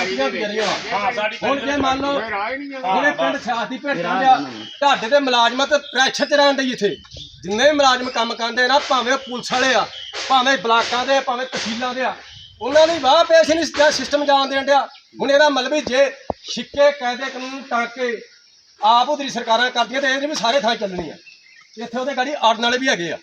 ਛੁੱਟੀਆਂ ਗੁਜ਼ਰੀਆਂ ਹਾਂ ਸਾਡੀ ਹੁਣ ਜੇ ਮੰਨ ਲਓ ਜਿਹੜੇ ਪਿੰਡ ਸਿਆਸੀ ਭੇਟਾਂ ਦੇ ਆ ਤੁਹਾਡੇ ਤੇ ਮੁਲਾਜ਼ਮਾਂ ਤੇ ਪ੍ਰੈਸ਼ਰ ਚ ਰਹਿਣ ਦੇ ਇੱਥੇ। ਜਿੰਨੇ ਮੁਲਾਜ਼ਮ ਕੰਮ ਕਰਦੇ ਨਾ ਭਾਵੇਂ ਉਹ ਪੁਲਿਸ ਵਾਲੇ ਆ ਭਾਵੇਂ ਬਲਾਕਾਂ ਦੇ ਭਾਵੇਂ ਤਹਿਸੀਲਾਂ ਦੇ ਆ ਉਹਨਾਂ ਦੀ ਵਾਹ ਪੇਸ਼ ਨਹੀਂ ਸਿਸਟਮ ਜਾਣ ਦੇਣ ਡਿਆ। ਹੁਣ ਇਹਦਾ ਮਤਲਬ ਵੀ ਜੇ ਛਿੱਕੇ ਕਾਇਦੇ ਕਾਨੂੰਨ ਟਾਕੇ ਆਪ ਉਹਦੀ ਸਰਕਾਰਾਂ ਕਰਦੀਆਂ ਤੇ ਇਹ ਨਹੀਂ ਵੀ ਸਾਰੇ ਥਾਂ ਚੱਲਣੀ ਆ ਇੱਥੇ ਉਹਦੇ ਗਾੜੀ ਆੜਨ ਵਾਲੇ ਵੀ ਹੈਗੇ ਆ।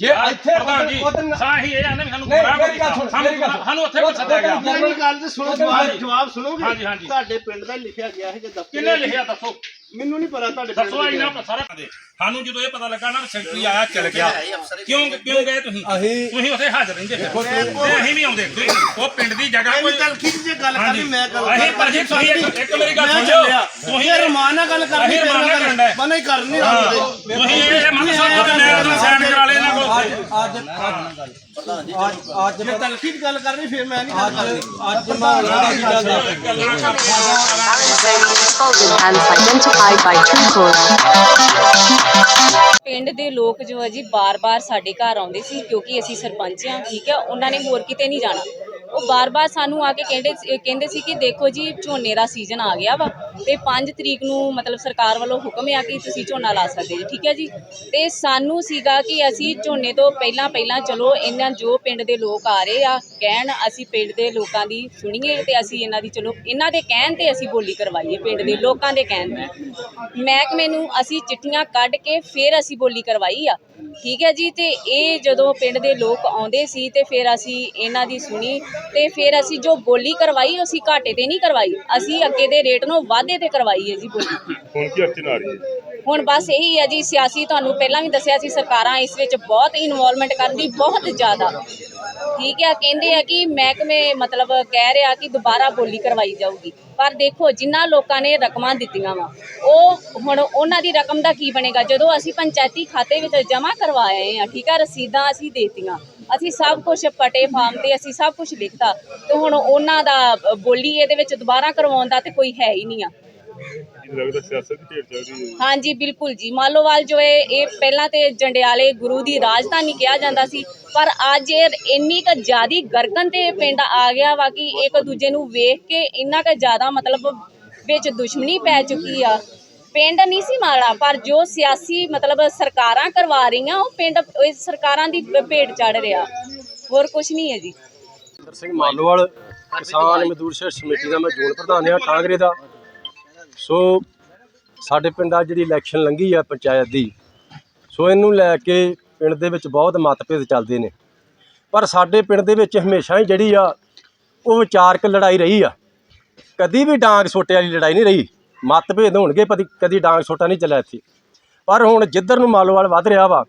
ਜੇ ਇੱਥੇ ਪ੍ਰਧਾਨ ਜੀ ਸਾਹੀ ਇਹ ਆਨੇ ਸਾਨੂੰ ਨਹੀਂ, ਗੁੰਮਰਾਹ ਮੇਰੀ ਗੱਲ ਸੁਣ, ਸਾਨੂੰ ਮੇਰੀ ਗੱਲ ਸੁਣ। ਸਾਨੂੰ ਉੱਥੇ ਕੋਈ ਸੱਦਿਆ ਗਿਆ ਮੇਰੀ ਗੱਲ ਤੇ ਸੁਣੋ ਜਵਾਬ ਜਵਾਬ ਸੁਣੋਗੇ? ਹਾਂਜੀ, ਹਾਂਜੀ। ਤੁਹਾਡੇ ਪਿੰਡ ਦਾ ਲਿਖਿਆ ਗਿਆ ਹੈ ਜੇ ਦਫ਼ਤਰ ਕਿੰਨੇ ਲਿਖਿਆ ਦੱਸੋ? ਮੈਨੂੰ ਨਹੀਂ ਪਤਾ ਤੁਹਾਡੇ ਪਿੰਡ ਦੱਸੋ ਦਾ ਇਹਨਾਂ ਸਾਰਾ ਦੇ। ਸਾਨੂੰ ਜਦੋਂ ਇਹ ਪਤਾ ਲੱਗਾ ਨਾ ਸੈਕਟਰੀ ਆਇਆ ਚਲ ਗਿਆ। ਕਿਉਂ ਕਿਉਂ ਗਏ ਤੁਸੀਂ? ਅਸੀਂ- ਤੁਸੀਂ ਉੱਥੇ ਹਾਜ਼ਰ ਰਹਿੰਦੇ ਫਿਰ। ਤੇ ਅਸੀਂ ਵੀ ਆਉਂਦੇ। ਉਹ ਪਿੰਡ ਦੀ ਜਗ੍ਹਾ ਕੋਈ ਕੀ ਜੇ ਗੱਲ ਕਰਨੀ ਮੈਂ ਗੱਲ ਅਸੀਂ ਪਰ ਜੀ ਤੁਸੀਂ ਇੱਕ- ਇੱਕ ਮੇਰੀ ਗੱਲ ਮੈਂ ਸੁਣ। ਲਿਓ। ਤੁਸੀਂ ਇਹ ਰਮਾਨ ਨਾਲ ਗੱਲ ਕਰਨੀ ਅਸੀਂ ਰਮਾਨ ਨਾਲ ਕਰਨ ਹਾਂ, ਤੁਸੀਂ ਇਹ ਮੰਨ ਸਕਦੇ ਹੋ ਮੈਂ ਤੁਹਾਨੂੰ ਸਾਈਨ ਅੱਜ ਅੱਜ ਅੱਜ ਅੱਜ ਜੇ ਤਲਖੀ ਦੀ ਗੱਲ ਕਰਨੀ ਫਿਰ ਮੈਂ ਨਹੀਂ ਗੱਲ ਕਰਨੀ। ਅੱਜ ਮਾਹੌਲ ਦੀ ਗੱਲ ਆ Disposal hands identified by TrueCourse. ਪਿੰਡ ਦੇ ਲੋਕ ਜੋ ਹੈ ਜੀ ਬਾਰ-ਬਾਰ ਸਾਡੇ ਘਰ ਆਉਂਦੇ ਸੀ ਕਿਉਂਕਿ ਅਸੀਂ ਸਰਪੰਚ ਆ ਠੀਕ ਹੈ ਉਹਨਾਂ ਨੇ ਹੋਰ ਕਿਤੇ ਨਹੀਂ ਜਾਣਾ। ਉਹ ਬਾਰ-ਬਾਰ ਸਾਨੂੰ ਆ ਕੇ ਕਹਿੰਦੇ ਸੀ- ਕਹਿੰਦੇ ਸੀ ਕਿ ਦੇਖੋ ਜੀ, ਝੋਨੇ ਦਾ ਸੀਜ਼ਨ ਆ ਗਿਆ ਵਾ ਤੇ 5 ਤਰੀਕ ਨੂੰ ਮਤਲਬ ਸਰਕਾਰ ਵੱਲੋਂ ਹੁਕਮ ਆ ਕਿ ਤੁਸੀਂ ਝੋਨਾ ਲਾ ਸਕਦੇ ਜੀ, ਠੀਕ ਹੈ ਜੀ? ਤੇ ਸਾਨੂੰ ਸੀਗਾ ਕਿ ਅਸੀਂ ਝੋਨੇ ਤੋਂ ਪਹਿਲਾਂ ਪਹਿਲਾਂ ਚਲੋ, ਇਹਨਾਂ ਜੋ ਪਿੰਡ ਦੇ ਲੋਕ ਆ ਰਹੇ ਆ, ਕਹਿਣ ਅਸੀਂ ਪਿੰਡ ਦੇ ਲੋਕਾਂ ਦੀ ਸੁਣੀਏ ਤੇ ਅਸੀਂ ਇਹਨਾਂ ਦੀ ਚਲੋ, ਇਹਨਾਂ ਦੇ ਕਹਿਣ ਤੇ ਅਸੀਂ ਬੋਲੀ ਕਰਵਾਈਏ, ਪਿੰਡ ਦੇ ਲੋਕਾਂ ਦੇ ਕਹਿਣ ਤੇ। ਮਹਿਕਮੇ ਨੂੰ ਅਸੀਂ ਚਿੱਠੀਆਂ ਕੱਢ ਕੇ ਫਿਰ ਅਸੀਂ ਬੋਲੀ ਕਰਵਾਈ ਆ। ਠੀਕ ਹੈ ਜੀ ਤੇ ਇਹ ਜਦੋਂ ਪਿੰਡ ਦੇ ਲੋਕ ਆਉਂਦੇ ਸੀ ਤੇ ਫਿਰ ਅਸੀਂ ਇਹਨਾਂ ਦੀ ਸੁਣੀ ਤੇ ਫਿਰ ਅਸੀਂ ਜੋ ਬੋਲੀ ਕਰਵਾਈ ਅਸੀਂ ਘਾਟੇ ਤੇ ਨਹੀਂ ਕਰਵਾਈ ਅਸੀਂ ਅੱਗੇ ਦੇ ਰੇਟ ਨੂੰ ਵਾਧੇ ਤੇ ਕਰਵਾਈ ਹੈ ਜੀ ਬੋਲੀ। ਹੁਣ ਕੀ ਅਰਚਨ ਆ ਰਹੀ ਹੈ? ਹੁਣ ਬਸ ਇਹੀ ਹੈ ਜੀ ਸਿਆਸੀ ਤੁਹਾਨੂੰ ਪਹਿਲਾਂ ਵੀ ਦੱਸਿਆ ਸੀ ਸਰਕਾਰਾਂ ਇਸ ਵਿੱਚ ਬਹੁਤ ਇਨਵੋਲਵਮੈਂਟ ਕਰਦੀ ਬਹੁਤ ਜ਼ਿਆਦਾ। ਠੀਕ ਹੈ ਕਹਿੰਦੇ ਆ ਕਿ ਮਹਿਕਮੇ ਮਤਲਬ ਕਹਿ ਰਿਹਾ ਕਿ ਦੁਬਾਰਾ ਬੋਲੀ ਕਰਵਾਈ ਜਾਊਗੀ। ਪਰ ਦੇਖੋ ਜਿਨ੍ਹਾਂ ਲੋਕਾਂ ਨੇ ਰਕਮਾਂ ਦਿੱਤੀਆਂ ਵਾ, ਉਹ ਹੁਣ ਉਹਨਾਂ ਦੀ ਰਕਮ ਦਾ ਕੀ ਬਣੇਗਾ? ਜਦੋਂ ਅਸੀਂ ਪੰਚਾਇਤੀ ਖਾਤੇ ਵਿੱਚ ਜਮ੍ਹਾਂ ਕਰਵਾਏ ਆ, ਠੀਕ ਆ, ਰਸੀਦਾਂ ਅਸੀਂ ਦੇਤੀਆਂ, ਅਸੀਂ ਸਭ ਕੁਝ ਪਟੇ ਫਾਰਮ ਤੇ ਅਸੀਂ ਸਭ ਕੁਝ ਲਿਖਤਾ, ਤੇ ਹੁਣ ਉਹਨਾਂ ਦਾ ਬੋਲੀ ਇਹਦੇ ਵਿੱਚ ਦੁਬਾਰਾ ਕਰਵਾਉਣ ਦਾ ਤੇ ਕੋਈ ਹੈ ਹੀ ਨਹੀਂ ਆ। ਲੱਗਦਾ ਸਿਆਸਤ ਦੀ ਢੇਰ ਚੱਲ ਰਹੀ ਹੈ ਹਾਂਜੀ, ਬਿਲਕੁਲ ਜੀ। ਮਾਲੋਵਾਲ ਜੋ ਹੈ, ਇਹ ਪਹਿਲਾਂ ਤੇ ਜੰਡਿਆਲੇ ਗੁਰੂ ਦੀ ਰਾਜਧਾਨੀ ਕਿਹਾ ਜਾਂਦਾ ਸੀ, ਪਰ ਅੱਜ ਇਹ ਇੰਨੀ ਕੁ ਜ਼ਿਆਦੀ ਗਰਕਨ ਤੇ ਪਿੰਡ ਆ ਗਿਆ ਵਾ ਕਿ ਇੱਕ ਦੂਜੇ ਨੂੰ ਵੇਖ ਕੇ ਇੰਨਾ ਕੁ ਜ਼ਿਆਦਾ ਮਤਲਬ ਵਿੱਚ ਦੁਸ਼ਮਣੀ ਪੈ ਚੁੱਕੀ ਆ। ਪਿੰਡ ਨਹੀਂ ਸੀ ਮਾੜਾ, ਪਰ ਜੋ ਸਿਆਸੀ ਮਤਲਬ ਸਰਕਾਰਾਂ ਕਰਵਾ ਰਹੀਆਂ, ਉਹ ਪਿੰਡ ਉਹ ਸਰਕਾਰਾਂ ਦੀ ਭੇਟ ਚੜ ਰਿਹਾ। ਹੋਰ ਕੁਝ ਨਹੀਂ ਹੈ ਜੀ। ਸਿੰਘ ਮਾਲੋਵਾਲ, ਕਿਸਾਨ ਮਜ਼ਦੂਰ ਸੰਘਰਸ਼ ਕਮੇਟੀ ਦਾ ਮੈਂ ਜ਼ੋਨ ਪ੍ਰਧਾਨ ਆ ਕਾਂਗਰੇ ਦਾ। ਸੋ ਸਾਡੇ ਪਿੰਡ ਆ ਜਿਹੜੀ ਇਲੈਕਸ਼ਨ ਲੰਘੀ ਆ ਪੰਚਾਇਤ ਦੀ ਸੋ ਇਹਨੂੰ ਲੈ ਕੇ ਪਿੰਡ ਦੇ ਵਿੱਚ ਬਹੁਤ ਮਤਭੇਦ ਚੱਲਦੇ ਨੇ। ਪਰ ਸਾਡੇ ਪਿੰਡ ਦੇ ਵਿੱਚ ਹਮੇਸ਼ਾ ਹੀ ਜਿਹੜੀ ਆ ਉਹ ਵਿਚਾਰਕ ਲੜਾਈ ਰਹੀ ਆ। ਕਦੀ ਵੀ ਡਾਂਗ ਸੋਟੇ ਵਾਲੀ ਲੜਾਈ ਨਹੀਂ ਰਹੀ। ਮਤਭੇਦ ਹੋਣਗੇ ਪਰ ਕਦੀ ਡਾਂਗ ਸੋਟਾ ਨਹੀਂ ਚੱਲਿਆ ਇੱਥੇ। ਪਰ ਹੁਣ ਜਿੱਧਰ ਨੂੰ ਮਾਲੋਵਾਲ ਵੱਧ ਰਿਹਾ ਵਾ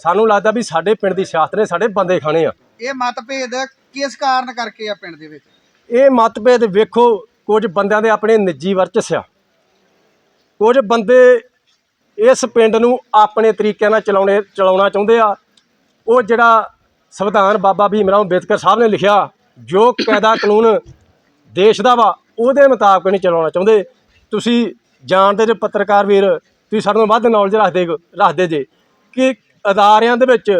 ਸਾਨੂੰ ਲੱਗਦਾ ਵੀ ਸਾਡੇ ਪਿੰਡ ਦੀ ਸਿਆਸਤ ਨੇ ਸਾਡੇ ਬੰਦੇ ਖਾਣੇ ਆ। ਇਹ ਮਤਭੇਦ ਕਿਸ ਕਾਰਨ ਕਰਕੇ ਆ ਪਿੰਡ ਦੇ ਵਿੱਚ? ਇਹ ਮਤਭੇਦ ਵੇਖੋ ਕੁਝ ਬੰਦਿਆਂ ਦੇ ਆਪਣੇ ਨਿੱਜੀ ਵਰਚਸ ਆ। ਕੁਝ ਬੰਦੇ ਇਸ ਪਿੰਡ ਨੂੰ ਆਪਣੇ ਤਰੀਕੇ ਨਾਲ ਚਲਾਉਣੇ, ਚਲਾਉਣਾ ਚਾਹੁੰਦੇ ਆ। ਉਹ ਜਿਹੜਾ ਸੰਵਿਧਾਨ ਬਾਬਾ ਭੀਮ ਰਾਓ ਅੰਬੇਦਕਰ ਸਾਹਿਬ ਨੇ ਲਿਖਿਆ, ਜੋ ਕਾਇਦਾ ਕਾਨੂੰਨ ਦੇਸ਼ ਦਾ ਵਾ, ਉਹਦੇ ਮੁਤਾਬਕ ਨਹੀਂ ਚਲਾਉਣਾ ਚਾਹੁੰਦੇ। ਤੁਸੀਂ ਜਾਣਦੇ ਜੇ ਪੱਤਰਕਾਰ ਵੀਰ, ਤੁਸੀਂ ਸਾਡੇ ਨਾਲੋਂ ਵੱਧ ਨੌਲੇਜ ਰੱਖਦੇ ਰੱਖਦੇ ਜੇ ਕਿ ਅਦਾਰਿਆਂ ਦੇ ਵਿੱਚ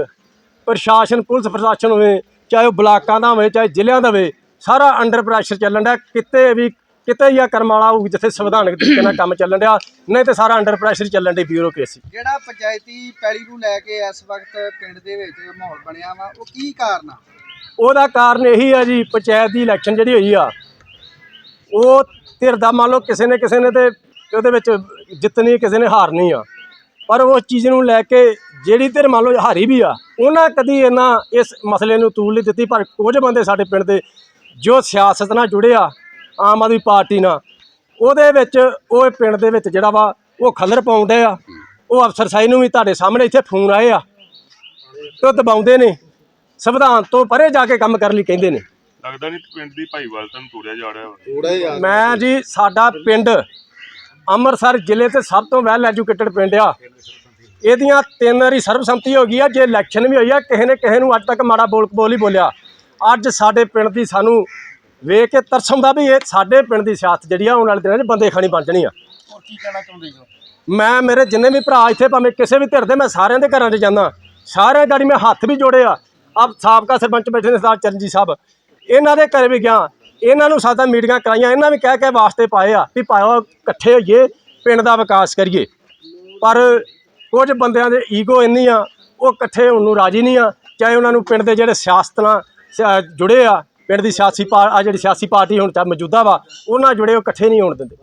ਪ੍ਰਸ਼ਾਸਨ, ਪੁਲਿਸ ਪ੍ਰਸ਼ਾਸਨ ਹੋਵੇ, ਚਾਹੇ ਉਹ ਬਲਾਕਾਂ ਦਾ ਹੋਵੇ, ਚਾਹੇ ਜ਼ਿਲ੍ਹਿਆਂ ਦਾ ਹੋਵੇ, ਸਾਰਾ ਅੰਡਰ ਪ੍ਰੈਸ਼ਰ ਚੱਲਣ ਡਿਆ। ਕਿਤੇ ਵੀ ਕਿਤੇ ਹੀ ਆ ਕਰਮਾਲਾ ਹੋਊ ਜਿੱਥੇ ਸੰਵਿਧਾਨਕ ਤਰੀਕੇ ਨਾਲ ਕੰਮ ਚੱਲਣ ਡਿਆ ਨਹੀਂ ਤੇ ਸਾਰਾ ਅੰਡਰ ਪ੍ਰੈਸ਼ਰ ਚੱਲਣ ਡਈ ਬਿਊਰੋਕ੍ਰੇਸੀ ਜਿਹੜਾ ਪੰਚਾਇਤੀ ਪੈਲੀ ਨੂੰ ਲੈ ਕੇ ਇਸ ਵਕਤ ਪਿੰਡ ਦੇ ਵਿੱਚ ਮਾਹੌਲ ਬਣਿਆ ਵਾ ਉਹ ਕੀ ਕਾਰਨ ਆ? ਉਹਦਾ ਕਾਰਨ ਇਹੀ ਆ ਜੀ ਪੰਚਾਇਤ ਦੀ ਇਲੈਕਸ਼ਨ ਜਿਹੜੀ ਹੋਈ ਆ ਉਹ ਧਿਰ ਦਾ ਮੰਨ ਲਓ ਕਿਸੇ ਨੇ ਕਿਸੇ ਨੇ ਤੇ ਉਹਦੇ ਵਿੱਚ ਜਿੱਤਣੀ ਕਿਸੇ ਨੇ ਹਾਰਨੀ ਆ। ਪਰ ਉਸ ਚੀਜ਼ ਨੂੰ ਲੈ ਕੇ ਜਿਹੜੀ ਧਿਰ ਮੰਨ ਲਓ ਹਾਰੀ ਵੀ ਆ ਉਹਨਾਂ ਕਦੀ ਇਹਨਾਂ ਇਸ ਮਸਲੇ ਨੂੰ ਤੂਲ ਨਹੀਂ ਦਿੱਤੀ ਪਰ ਕੁਝ ਬੰਦੇ ਸਾਡੇ ਪਿੰਡ ਦੇ ਜੋ ਸਿਆਸਤ ਨਾਲ ਜੁੜੇ ਆ ਆਮ ਆਦਮੀ ਪਾਰਟੀ ਨਾਲ। ਉਹਦੇ ਵਿੱਚ ਉਹ ਪਿੰਡ ਦੇ ਵਿੱਚ ਜਿਹੜਾ ਵਾ ਉਹ ਖੱਲਰ ਪਾਉਂਦੇ ਆ। ਉਹ ਅਫਸਰ ਸਾਈ ਨੂੰ ਵੀ ਤੁਹਾਡੇ ਸਾਹਮਣੇ ਇੱਥੇ ਫੋਨ ਆਏ ਆ। ਤੇ ਉਹ ਦਬਾਉਂਦੇ ਨੇ। ਸੰਵਿਧਾਨ ਤੋਂ ਪਰੇ ਜਾ ਕੇ ਕੰਮ ਕਰਨ ਲਈ ਕਹਿੰਦੇ ਨੇ। ਲੱਗਦਾ ਨਹੀਂ ਪਿੰਡ ਦੀ ਭਾਈਵਾਲ ਤੁਹਾਨੂੰ ਤੋੜਿਆ ਜਾ ਰਿਹਾ ਵਾ। ਮੈਂ ਜੀ ਸਾਡਾ ਪਿੰਡ ਅੰਮ੍ਰਿਤਸਰ ਜ਼ਿਲ੍ਹੇ ਤੇ ਸਭ ਤੋਂ ਵੈਲ ਐਜੂਕੇਟਡ ਪਿੰਡ ਆ। ਇਹਦੀਆਂ ਤਿੰਨ ਵਾਰੀ ਸਰਬਸੰਮਤੀ ਹੋ ਗਈ ਆ। ਜੇ ਇਲੈਕਸ਼ਨ ਵੀ ਹੋਈ ਆ ਕਿਸੇ ਨੇ ਕਿਸੇ ਨੂੰ ਅੱਜ ਤੱਕ ਮਾੜਾ ਬੋਲ ਬੋਲ ਹੀ ਬੋਲਿਆ। ਅੱਜ ਸਾਡੇ ਪਿੰਡ ਦੀ ਸਾਨੂੰ ਵੇਖ ਕੇ ਤਰਸ ਆਉਂਦਾ ਵੀ ਇਹ ਸਾਡੇ ਪਿੰਡ ਦੀ ਸਿਆਸਤ ਜਿਹੜੀ ਆ ਆਉਣ ਵਾਲੇ ਦਿਨਾਂ 'ਚ ਬੰਦੇ ਖਾਣੀ ਬਣ ਜਣੀ ਆ। ਹੋਰ ਕੀ ਕਹਿਣਾ ਚਾਹੁੰਦੇ ਹੋ ਮੈਂ ਮੇਰੇ ਜਿੰਨੇ ਵੀ ਭਰਾ ਇੱਥੇ ਭਾਵੇਂ ਕਿਸੇ ਵੀ ਧਿਰ ਦੇ ਮੈਂ ਸਾਰਿਆਂ ਦੇ ਘਰਾਂ 'ਚ ਜਾਂਦਾ। ਸਾਰਿਆਂ ਗਾੜੀ ਮੈਂ ਹੱਥ ਵੀ ਜੋੜੇ ਆ। ਆਪ ਸਾਬਕਾ ਸਰਪੰਚ ਬੈਠੇ ਨੇ ਸਰਦਾਰ ਚਰਨਜੀਤ ਸਾਹਿਬ। ਇਹਨਾਂ ਦੇ ਘਰ ਵੀ ਗਿਆ। ਇਹਨਾਂ ਨੂੰ ਸਾਦਾ ਮੀਟਿੰਗਾਂ ਕਰਾਈਆਂ। ਇਹਨਾਂ ਵੀ ਕਹਿ ਕੇ ਵਾਸਤੇ ਪਾਏ ਆ ਵੀ ਪਾਓ ਇਕੱਠੇ ਹੋਈਏ ਪਿੰਡ ਦਾ ਵਿਕਾਸ ਕਰੀਏ। ਪਰ ਕੁਝ ਬੰਦਿਆਂ ਦੇ ਈਗੋ ਇੰਨੀ ਆ ਉਹ ਇਕੱਠੇ ਹੋਣ ਨੂੰ ਰਾਜੀ ਨਹੀਂ ਆ। ਚਾਹੇ ਉਹਨਾਂ ਨੂੰ ਪਿੰਡ ਦੇ ਜਿਹੜੇ ਸਿਆਸਤ ਨਾਲ ਜੁੜੇ ਆ ਪਿੰਡ ਦੀ ਸਿਆਸੀ ਪਾਰ ਆ ਜਿਹੜੀ ਸਿਆਸੀ ਪਾਰਟੀ ਹੁਣ ਤਾਂ ਮੌਜੂਦਾ ਵਾ, ਉਹਨਾਂ ਜੁੜੇ ਉਹ ਇਕੱਠੇ ਨਹੀਂ ਹੋਣ ਦਿੰਦੇ।